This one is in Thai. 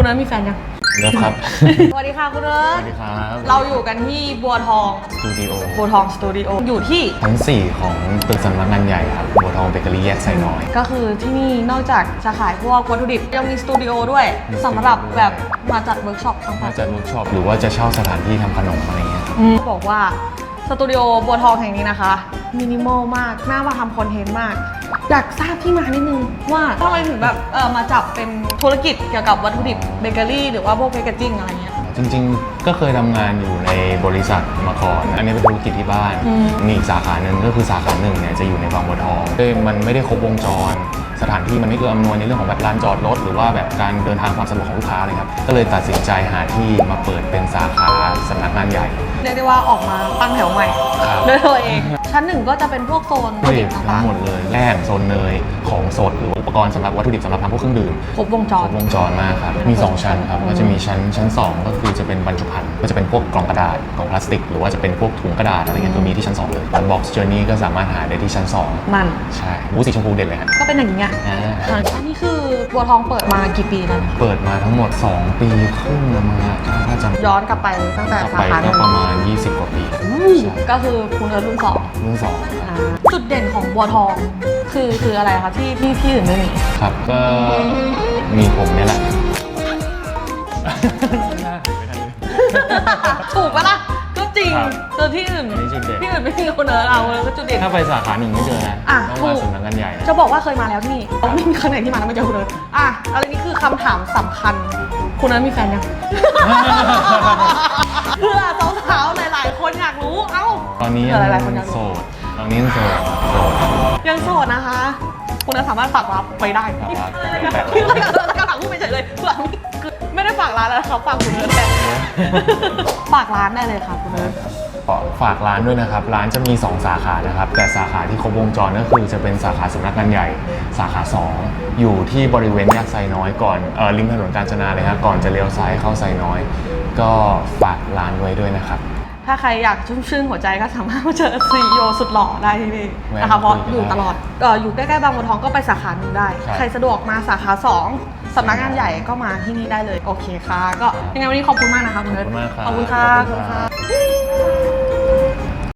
คุณเอิร์ธมีแฟนยังเลิฟครับ สวัสดีค่ะคุณเอิสร์ธวัสดีครับเราอยู่กันที่บัวทอง สตูดิโอบัวทองสตูดิโออยู่ที่ ชั้น4ของตึกสำนักงานใหญ่ครับบัวทองเบเกอรี่แยกไซน้อย ก็คือที่นี่นอกจากจะขายพวกวัตถุดิบยังมีสตูดิโอด้วยมีสำหรับสตูดิโอแบบมาจัดเวิร์กช็อปทั้งหมมาดจัดเวิร์กช็อปหรือว่าจะเช่าสถานที่ทำขนมอะไรเงี้ยครับ อืมบอกว่าสตูดิโอบัวทองแห่งนี้นะคะ มินิมอลมากน่ามาทำคอนเทนต์มาก อยากทราบที่มานิดนึงว่าทำไมถึงแบบเออมาจับเป็นธุรกิจเกี่ยวกับวัตถุดิบเบเกอรี่หรือว่าพวกแพคเกจจิ้งอะไรเงี้ย จริงๆ ก็เคยทำงานอยู่ในบริษัทมาก่อน อันนี้เป็นธุรกิจที่บ้าน อืม มีอีกสาขาหนึ่งก็คือสาขาหนึ่งเนี่ยจะอยู่ในบางบัวทองซึ่งมันไม่ได้ครบวงจร สถานที่มันไม่เอื้ออำนวยในเรื่องของแบบลานจอดรถหรือว่าแบบการเดินทางความสะดวกของลูกค้าเลยครับ ก็เลยตัดสินใจหาที่มาเปิดเป็นสาขาสำนักงานใหญ่ เรียกได้ว่าออกมาตั้งแถวใหม่ครับ ด้วยตัวเอง ชั้นหนึ่งก็จะเป็นพวกโซนผลิตต่าทั้งงหมดเลยแรกโซนเนยของสดหรืออุปกรณ์สำหรับวัตถุดิบสำหรับทำพวกเครื่องดื่ม ๆครบวงจครร บวงจรมากครับ มี 2 ชั้นครับ ก็จะมีชั้นชั้น 2 ก็คือจะเป็นบรรจุภัณฑ์ก็จะเป็นพวกกล่องกระดาษ กล่องพลาสติก หรือว่าจะเป็นพวกถุงกระดาษอะไรเงี้ยก็มีที่ชั้น 2 เลยบันบ็อกซ์เจอร์นี่ก็สามารถหาได้ที่ชั้น มัน2 ใช่บูธสีชมพูเด่นเลยครับก็เป็นอย่างนี้ยอ่าอ่าอันนี้คือบัวทองเปิดมากี่ปีแล้วนะคะเปิดมาทั้งหมด 2 ปีครึ่งแล้วมั้งครับถ้าจำย้อนกลับไปตั้งแต่กลับสาไปขาหก็นึ่งประมาณ 20 กว่าปีอู้ก็คือคุณเอิร์ธรุ่นสองรุ่นสองอ่าจุดเด่นของบัวทองคือคืออะไรคะที่ที่ที่อื่นไม่มี ครับก็มีผมเนี่ยแหละ ถูกปะล่ะก็จริงครับคือที่อื่นอันนี้จุดเด่น ที่อื่นไม่มีคุณเอิร์ธเอาเลยก็จุดเด่น ถ้าไปสาขาหนึ่งไม่เจอนะอะต้องถูมากสำนักงานใหญ่จะบอกว่าเคยมาแล้วที่นี่ไม่มีครั้งไหนที่มาแล้วไม่เจอคุณเอิร์ธอะอะไรนี้คือคำถามสำคัญ คุณเอิร์ธมีแฟนยัง นนี้เผื่อหลายๆคนอยากรู้ โสดตอนนี้ยังโสดโสดยังโสดนะคะ คุณจะสามารถฝากรับไปได้ฝากรับพี่ก็กำลังพูดไปเฉยเลยเผื่อมีคือไม่ได้ฝากร้านแล้วเขาฝากคุณเอิร์ธแทนฝากร้านได้เลยค่ะคุณเอิร์ธขอฝากร้านด้วยนะครับ ร้านจะมี 2 สาขานะครับ แต่สาขาที่ครบวงจรก็คือจะเป็นสาขาสำนักงานใหญ่ สาขา 2 อยู่ที่บริเวณแยกไซน้อยก่อนเออริมถนนกาญจนาเลยครับก่อนจะเลี้ยวซ้ายเข้าไซน้อย ก็ฝากร้านไว้ด้วยนะครับ ถ้าใครอยากชุ่มชื่นหัวใจก็สามารถมาเจอซีอีโอสุดหล่อได้ที่นี่แวะนะคะเพราะคุยกันอยู่ตลอดเอ่ออยู่ใกล้ๆบางบัวทองก็ไปสาขาหนึ่งได้ ครับ ใครสะดวกมาสาขาสองสำนักงานใหญ่ก็มาที่นี่ได้เลย โอเคค่ะ ก็ยังไงวันนี้ขอบคุณมากนะคะคุณเอิร์ธขอบคุณมากครับ ขอบคุณค่ะขอบคุณครับ